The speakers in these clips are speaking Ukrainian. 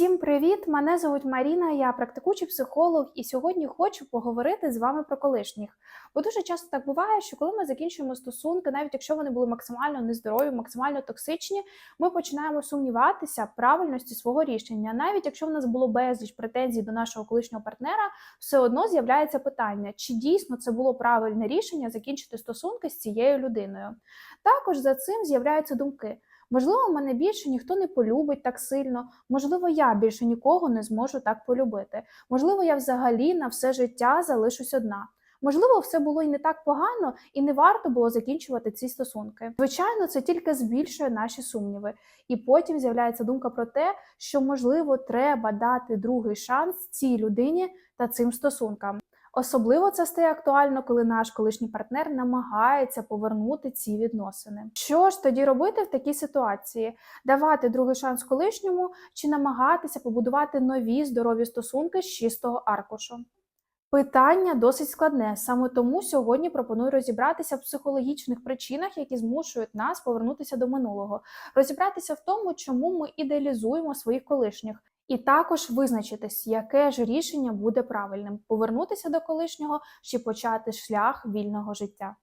Всім привіт! Мене звуть Маріна, я практикуючий психолог, і сьогодні хочу поговорити з вами про колишніх. Бо дуже часто так буває, що коли ми закінчуємо стосунки, навіть якщо вони були максимально нездорові, максимально токсичні, ми починаємо сумніватися правильності свого рішення. Навіть якщо в нас було безліч претензій до нашого колишнього партнера, все одно з'являється питання, чи дійсно це було правильне рішення закінчити стосунки з цією людиною. Також за цим з'являються думки. Можливо, мене більше ніхто не полюбить так сильно. Можливо, я більше нікого не зможу так полюбити. Можливо, я взагалі на все життя залишусь одна. Можливо, все було і не так погано, і не варто було закінчувати ці стосунки. Звичайно, це тільки збільшує наші сумніви. І потім з'являється думка про те, що можливо треба дати другий шанс цій людині та цим стосункам. Особливо це стає актуально, коли наш колишній партнер намагається повернути ці відносини. Що ж тоді робити в такій ситуації? Давати другий шанс колишньому чи намагатися побудувати нові здорові стосунки з чистого аркушу? Питання досить складне. Саме тому сьогодні пропоную розібратися в психологічних причинах, які змушують нас повернутися до минулого, розібратися в тому, чому ми ідеалізуємо своїх колишніх, і також визначитись, яке ж рішення буде правильним: повернутися до колишнього чи почати шлях вільного життя.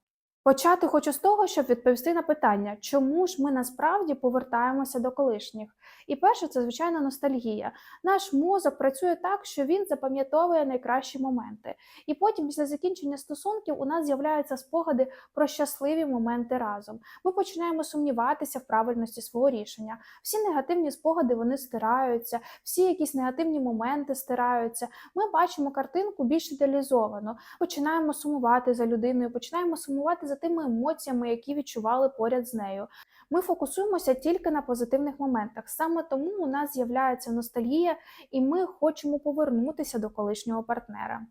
Почати хочу з того, щоб відповісти на питання, чому ж ми насправді повертаємося до колишніх. І перше, це звичайно ностальгія. Наш мозок працює так, що він запам'ятовує найкращі моменти. І потім, після закінчення стосунків, у нас з'являються спогади про щасливі моменти разом. Ми починаємо сумніватися в правильності свого рішення. Всі негативні спогади вони стираються, всі якісь негативні моменти стираються. Ми бачимо картинку більш ідеалізовано, починаємо сумувати за людиною, починаємо сумувати за тими емоціями, які відчували поряд з нею. Ми фокусуємося тільки на позитивних моментах. Саме тому у нас з'являється ностальгія, і ми хочемо повернутися до колишнього партнера.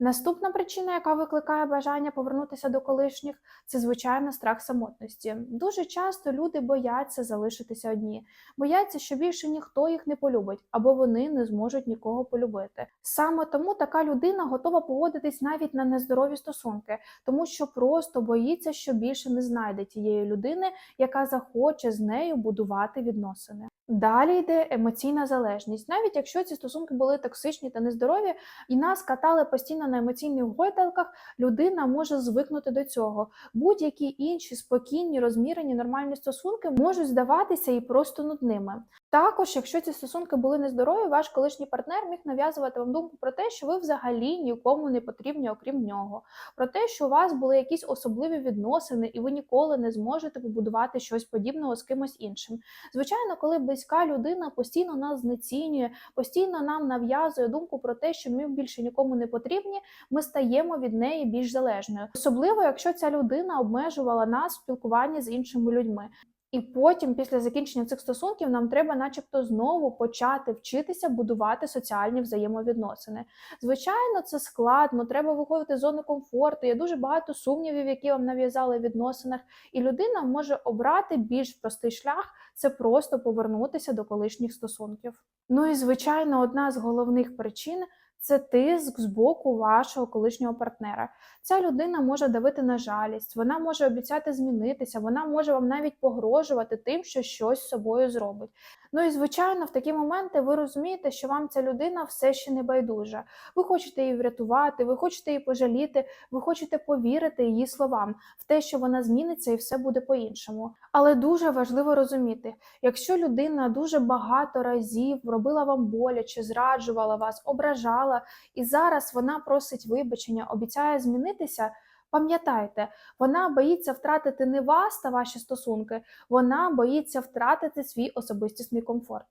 Наступна причина, яка викликає бажання повернутися до колишніх, це звичайно страх самотності. Дуже часто люди бояться залишитися одні, бояться, що більше ніхто їх не полюбить, або вони не зможуть нікого полюбити. Саме тому така людина готова поводитись навіть на нездорові стосунки, тому що просто боїться, що більше не знайде тієї людини, яка захоче з нею будувати відносини. Далі йде емоційна залежність. Навіть якщо ці стосунки були токсичні та нездорові, і нас катали постійно на емоційних гойдалках, людина може звикнути до цього. Будь-які інші спокійні, розмірені, нормальні стосунки можуть здаватися і просто нудними. Також, якщо ці стосунки були нездорові, ваш колишній партнер міг нав'язувати вам думку про те, що ви взагалі нікому не потрібні, окрім нього, про те, що у вас були якісь особливі відносини, і ви ніколи не зможете побудувати щось подібного з кимось іншим. Звичайно, коли близька людина постійно нас знецінює, постійно нам нав'язує думку про те, що ми більше нікому не потрібні, ми стаємо від неї більш залежною, особливо якщо ця людина обмежувала нас в спілкуванні з іншими людьми. І потім, після закінчення цих стосунків, нам треба, начебто, знову почати вчитися будувати соціальні взаємовідносини. Звичайно, це складно, треба виходити з зони комфорту. Є дуже багато сумнівів, які вам нав'язали в відносинах, і людина може обрати більш простий шлях це просто повернутися до колишніх стосунків. Ну і звичайно, одна з головних причин. Це тиск з боку вашого колишнього партнера. Ця людина може давити на жалість, вона може обіцяти змінитися, вона може вам навіть погрожувати тим, що щось з собою зробить. Ну і звичайно, в такі моменти ви розумієте, що вам ця людина все ще не байдужа. Ви хочете її врятувати, ви хочете її пожаліти, ви хочете повірити її словам в те, що вона зміниться і все буде по-іншому. Але дуже важливо розуміти, якщо людина дуже багато разів робила вам боляче, зраджувала вас, ображала, і зараз вона просить вибачення, обіцяє змінитися. Пам'ятайте, вона боїться втратити не вас та ваші стосунки, вона боїться втратити свій особистісний комфорт.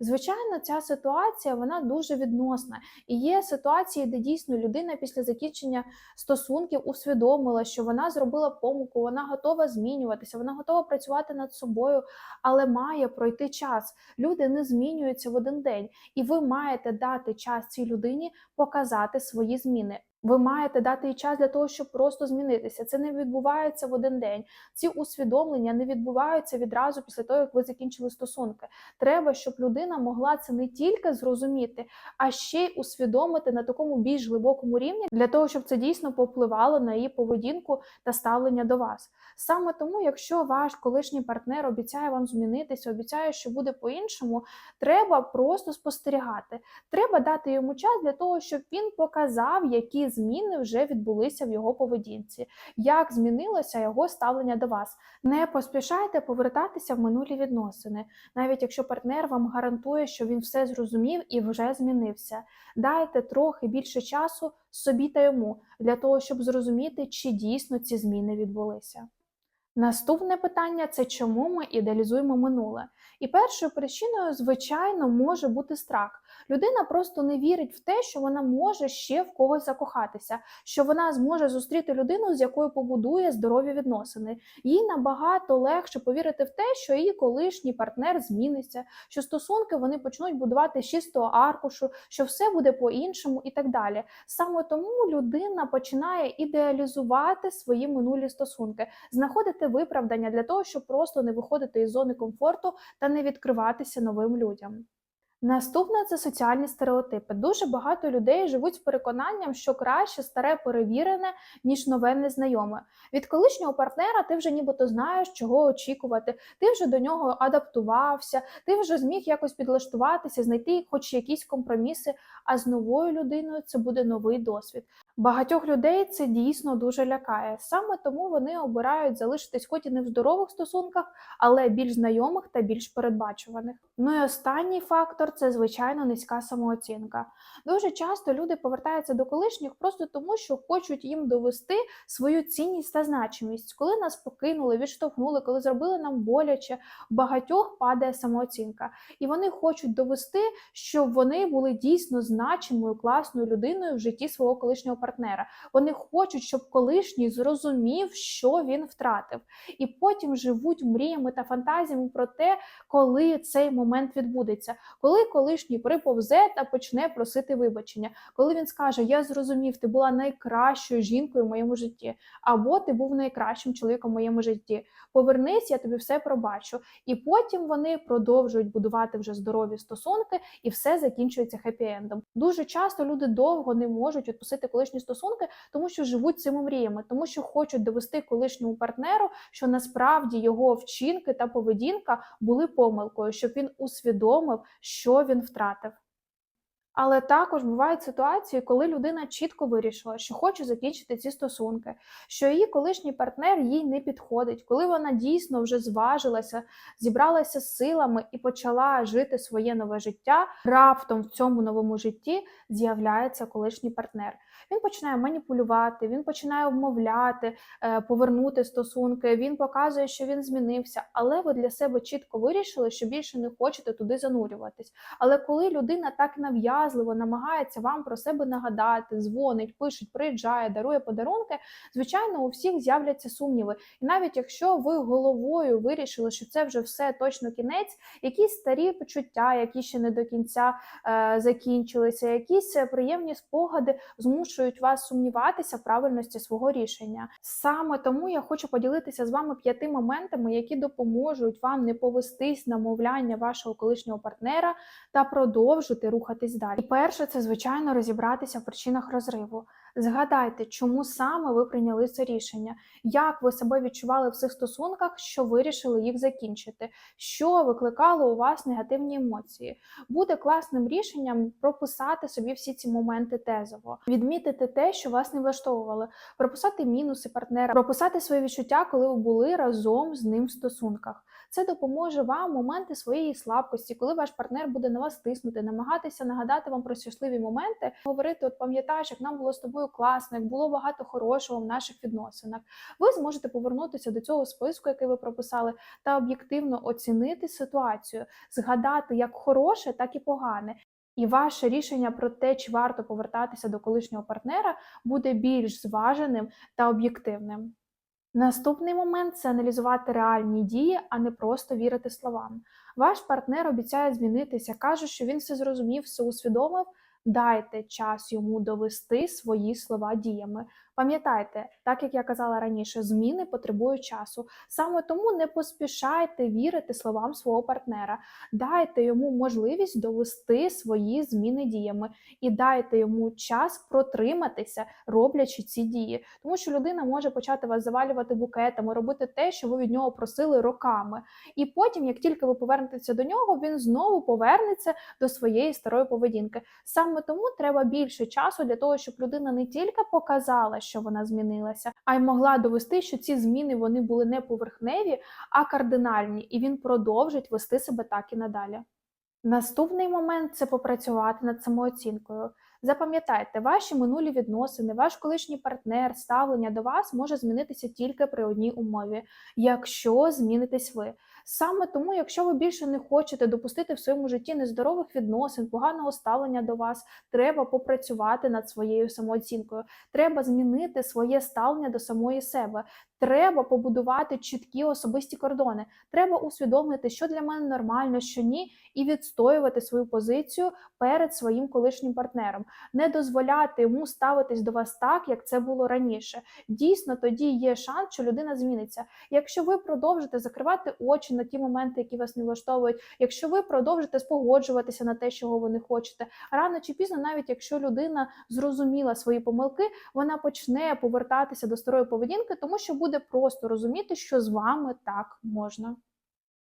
Звичайно, ця ситуація вона дуже відносна. І є ситуації, де дійсно людина після закінчення стосунків усвідомила, що вона зробила помилку, вона готова змінюватися, вона готова працювати над собою, але має пройти час. Люди не змінюються в один день, і ви маєте дати час цій людині показати свої зміни. Ви маєте дати їй час для того, щоб просто змінитися. Це не відбувається в один день. Ці усвідомлення не відбуваються відразу після того, як ви закінчили стосунки. Треба, щоб людина могла це не тільки зрозуміти, а ще й усвідомити на такому більш глибокому рівні для того, щоб це дійсно попливало на її поведінку та ставлення до вас. Саме тому, якщо ваш колишній партнер обіцяє вам змінитися, обіцяє, що буде по-іншому, треба просто спостерігати. Треба дати йому час для того, щоб він показав, які зміни вже відбулися в його поведінці, як змінилося його ставлення до вас. Не поспішайте повертатися в минулі відносини, навіть якщо партнер вам гарантує, що він все зрозумів і вже змінився. Дайте трохи більше часу собі та йому для того, щоб зрозуміти, чи дійсно ці зміни відбулися. Наступне питання це чому ми ідеалізуємо минуле. І першою причиною, звичайно, може бути страх. Людина просто не вірить в те, що вона може ще в когось закохатися, що вона зможе зустріти людину, з якою побудує здорові відносини. Їй набагато легше повірити в те, що її колишній партнер зміниться, що стосунки вони почнуть будувати з чистого аркушу, що все буде по-іншому і так далі. Саме тому людина починає ідеалізувати свої минулі стосунки, знаходити виправдання для того, щоб просто не виходити із зони комфорту та не відкриватися новим людям. Наступне це соціальні стереотипи. Дуже багато людей живуть з переконанням, що краще старе перевірене, ніж нове незнайоме. Від колишнього партнера ти вже нібито знаєш, чого очікувати, ти вже до нього адаптувався, ти вже зміг якось підлаштуватися, знайти хоч якісь компроміси. А з новою людиною це буде новий досвід. Багатьох людей це дійсно дуже лякає. Саме тому вони обирають залишитись хоч і не в здорових стосунках, але більш знайомих та більш передбачуваних. Ну і останній фактор це звичайно низька самооцінка. Дуже часто люди повертаються до колишніх просто тому, що хочуть їм довести свою цінність та значимість. Коли нас покинули, відштовхнули, коли зробили нам боляче, багатьох падає самооцінка, і вони хочуть довести, щоб вони були дійсно значимою, класною людиною в житті свого колишнього партнера. Вони хочуть, щоб колишній зрозумів, що він втратив, і потім живуть мріями та фантазіями про те, коли цей момент відбудеться, коли колишній приповзе та почне просити вибачення, коли він скаже: Я зрозумів, ти була найкращою жінкою в моєму житті, або ти був найкращим чоловіком в моєму житті. Повернись, я тобі все пробачу. І потім вони продовжують будувати вже здорові стосунки, і все закінчується хеппі-ендом. Дуже часто люди довго не можуть відпустити колишні стосунки, тому що живуть цими мріями, тому що хочуть довести колишньому партнеру, що насправді його вчинки та поведінка були помилкою, щоб він усвідомив, що він втратив. Але також бувають ситуації, коли людина чітко вирішила, що хоче закінчити ці стосунки, що її колишній партнер їй не підходить, коли вона дійсно вже зважилася, зібралася з силами і почала жити своє нове життя. Раптом в цьому новому житті з'являється колишній партнер. Він починає маніпулювати, він починає вмовляти, е, повернути стосунки. Він показує, що він змінився, але ви для себе чітко вирішили, що більше не хочете туди занурюватись. Але коли людина так нав'язливо намагається вам про себе нагадати, дзвонить, пишуть, приїжджає, дарує подарунки, звичайно, у всіх з'являться сумніви. І навіть якщо ви головою вирішили, що це вже все точно кінець, якісь старі почуття, які ще не до кінця е, закінчилися, якісь приємні спогади змушують вас сумніватися в правильності свого рішення. Саме тому я хочу поділитися з вами п'яти моментами, які допоможуть вам не повестись на мовляння вашого колишнього партнера та продовжити рухатись далі. І перше, це звичайно розібратися в причинах розриву. Згадайте, чому саме ви прийняли це рішення, як ви себе відчували в цих стосунках, що вирішили їх закінчити, що викликало у вас негативні емоції. Буде класним рішенням прописати собі всі ці моменти тезово, відмітити те, що вас не влаштовувало, прописати мінуси партнера, прописати свої відчуття, коли ви були разом з ним в стосунках. Це допоможе вам в моменти своєї слабкості, коли ваш партнер буде на вас тиснути, намагатися нагадати вам про щасливі моменти, говорити: от пам'ятаєш, як нам було з тобою класно, як було багато хорошого в наших відносинах. Ви зможете повернутися до цього списку, який ви прописали, та об'єктивно оцінити ситуацію, згадати як хороше, так і погане. І ваше рішення про те, чи варто повертатися до колишнього партнера, буде більш зваженим та об'єктивним. Наступний момент це аналізувати реальні дії, а не просто вірити словам. Ваш партнер обіцяє змінитися, каже, що він все зрозумів, все усвідомив. Дайте час йому довести свої слова діями. Пам'ятайте, так як я казала раніше, зміни потребують часу. Саме тому не поспішайте вірити словам свого партнера. Дайте йому можливість довести свої зміни діями і дайте йому час протриматися, роблячи ці дії. Тому що людина може почати вас завалювати букетами, робити те, що ви від нього просили роками. І потім, як тільки ви повернетеся до нього, він знову повернеться до своєї старої поведінки. Саме тому треба більше часу для того, щоб людина не тільки показала, що вона змінилася, а й могла довести, що ці зміни вони були не поверхневі, а кардинальні, і він продовжить вести себе так і надалі. Наступний момент це попрацювати над самооцінкою. Запам'ятайте, ваші минулі відносини, ваш колишній партнер, ставлення до вас може змінитися тільки при одній умові, якщо змінитесь ви. Саме тому, якщо ви більше не хочете допустити в своєму житті нездорових відносин, поганого ставлення до вас, треба попрацювати над своєю самооцінкою. Треба змінити своє ставлення до самої себе. Треба побудувати чіткі особисті кордони. Треба усвідомити, що для мене нормально, що ні, і відстоювати свою позицію перед своїм колишнім партнером, не дозволяти йому ставитись до вас так, як це було раніше. Дійсно, тоді є шанс, що людина зміниться. Якщо ви продовжите закривати очі на ті моменти, які вас не влаштовують, якщо ви продовжите спогоджуватися на те, чого ви не хочете, рано чи пізно, навіть якщо людина зрозуміла свої помилки, вона почне повертатися до старої поведінки, тому що буде просто розуміти, що з вами так можна.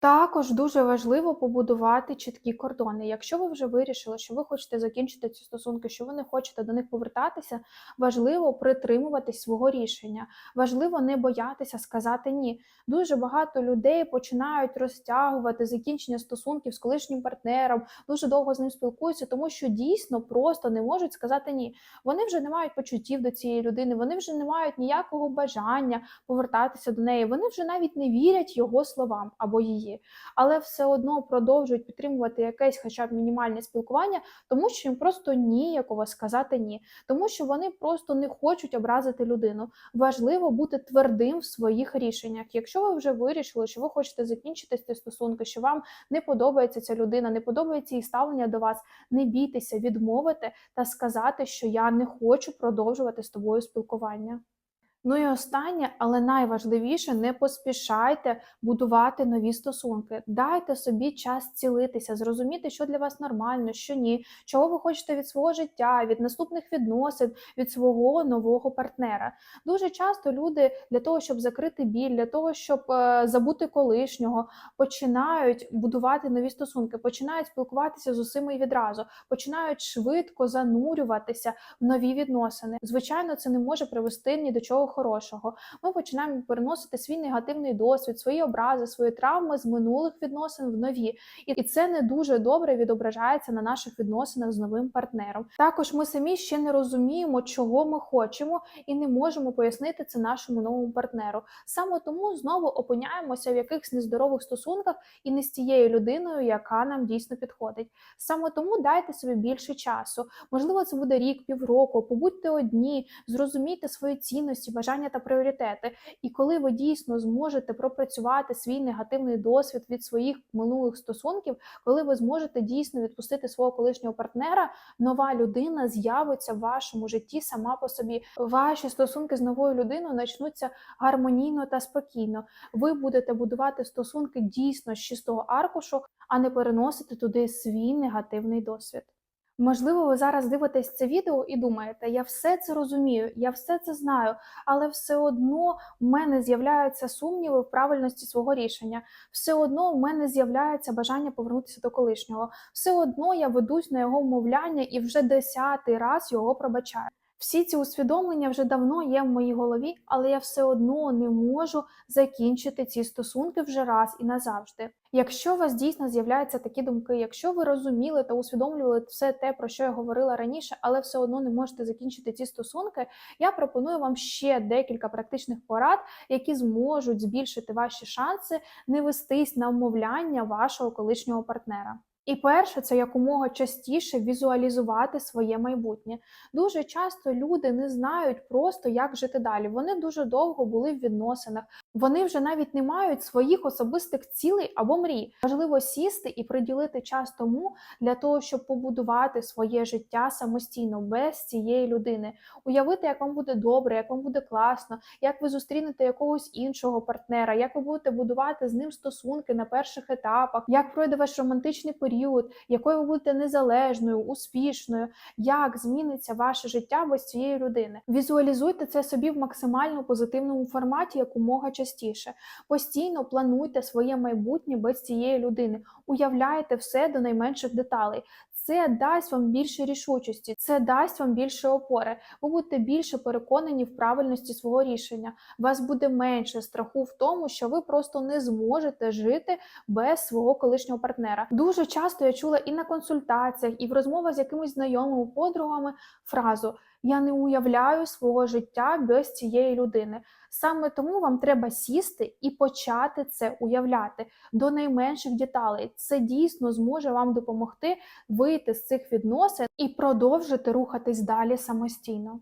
Також дуже важливо побудувати чіткі кордони. Якщо ви вже вирішили, що ви хочете закінчити ці стосунки, що ви не хочете до них повертатися, важливо притримуватись свого рішення. Важливо не боятися сказати ні. Дуже багато людей починають розтягувати закінчення стосунків з колишнім партнером, дуже довго з ним спілкуються, тому що дійсно просто не можуть сказати ні. Вони вже не мають почуттів до цієї людини, вони вже не мають ніякого бажання повертатися до неї. Вони вже навіть не вірять його словам або її але все одно продовжують підтримувати якесь, хоча б мінімальне спілкування, тому що їм просто ніяково сказати ні, тому що вони просто не хочуть образити людину. Важливо бути твердим в своїх рішеннях. Якщо ви вже вирішили, що ви хочете закінчити ці стосунки, що вам не подобається ця людина, не подобається її ставлення до вас, не бійтеся відмовити та сказати, що я не хочу продовжувати з тобою спілкування. Ну і останнє, але найважливіше, не поспішайте будувати нові стосунки. Дайте собі час цілитися, зрозуміти, що для вас нормально, що ні, чого ви хочете від свого життя, від наступних відносин, від свого нового партнера. Дуже часто люди для того, щоб закрити біль, для того, щоб е, забути колишнього, починають будувати нові стосунки, починають спілкуватися з усіми відразу, починають швидко занурюватися в нові відносини. Звичайно, це не може привести ні до чого хорошого. Ми починаємо переносити свій негативний досвід, свої образи, свої травми з минулих відносин в нові, і це не дуже добре відображається на наших відносинах з новим партнером. Також ми самі ще не розуміємо, чого ми хочемо, і не можемо пояснити це нашому новому партнеру. Саме тому знову опиняємося в якихось нездорових стосунках і не з тією людиною, яка нам дійсно підходить. Саме тому дайте собі більше часу. Можливо, це буде рік, півроку. Побудьте одні, зрозумійте свої цінності, бажання та пріоритети. І коли ви дійсно зможете пропрацювати свій негативний досвід від своїх минулих стосунків, коли ви зможете дійсно відпустити свого колишнього партнера, нова людина з'явиться в вашому житті сама по собі. Ваші стосунки з новою людиною почнуться гармонійно та спокійно. Ви будете будувати стосунки дійсно з чистого аркушу, а не переносити туди свій негативний досвід. Можливо, ви зараз дивитесь це відео і думаєте, я все це розумію, я все це знаю, але все одно в мене з'являються сумніви в правильності свого рішення. Все одно в мене з'являється бажання повернутися до колишнього. Все одно я ведусь на його вмовляння і вже десятий раз його пробачаю. Всі ці усвідомлення вже давно є в моїй голові, але я все одно не можу закінчити ці стосунки вже раз і назавжди. Якщо у вас дійсно з'являються такі думки, якщо ви розуміли та усвідомлювали все те, про що я говорила раніше, але все одно не можете закінчити ці стосунки, я пропоную вам ще декілька практичних порад, які зможуть збільшити ваші шанси не вестись на вмовляння вашого колишнього партнера. І перше, це якомога частіше візуалізувати своє майбутнє. Дуже часто люди не знають просто, як жити далі. Вони дуже довго були в відносинах, вони вже навіть не мають своїх особистих цілей або мрій. Важливо сісти і приділити час тому для того, щоб побудувати своє життя самостійно без цієї людини, уявити, як вам буде добре, як вам буде класно, як ви зустрінете якогось іншого партнера, як ви будете будувати з ним стосунки на перших етапах, як пройде ваш романтичний період, якою ви будете незалежною, успішною, як зміниться ваше життя без цієї людини. Візуалізуйте це собі в максимально позитивному форматі якомога частіше. Постійно плануйте своє майбутнє без цієї людини, уявляйте все до найменших деталей. Це дасть вам більше рішучості, це дасть вам більше опори. Ви будете більше переконані в правильності свого рішення. Вас буде менше страху в тому, що ви просто не зможете жити без свого колишнього партнера. Дуже часто я чула і на консультаціях, і в розмовах з якимись знайомими подругами фразу Я не уявляю свого життя без цієї людини. Саме тому вам треба сісти і почати це уявляти до найменших деталей. Це дійсно зможе вам допомогти вийти з цих відносин і продовжити рухатись далі самостійно.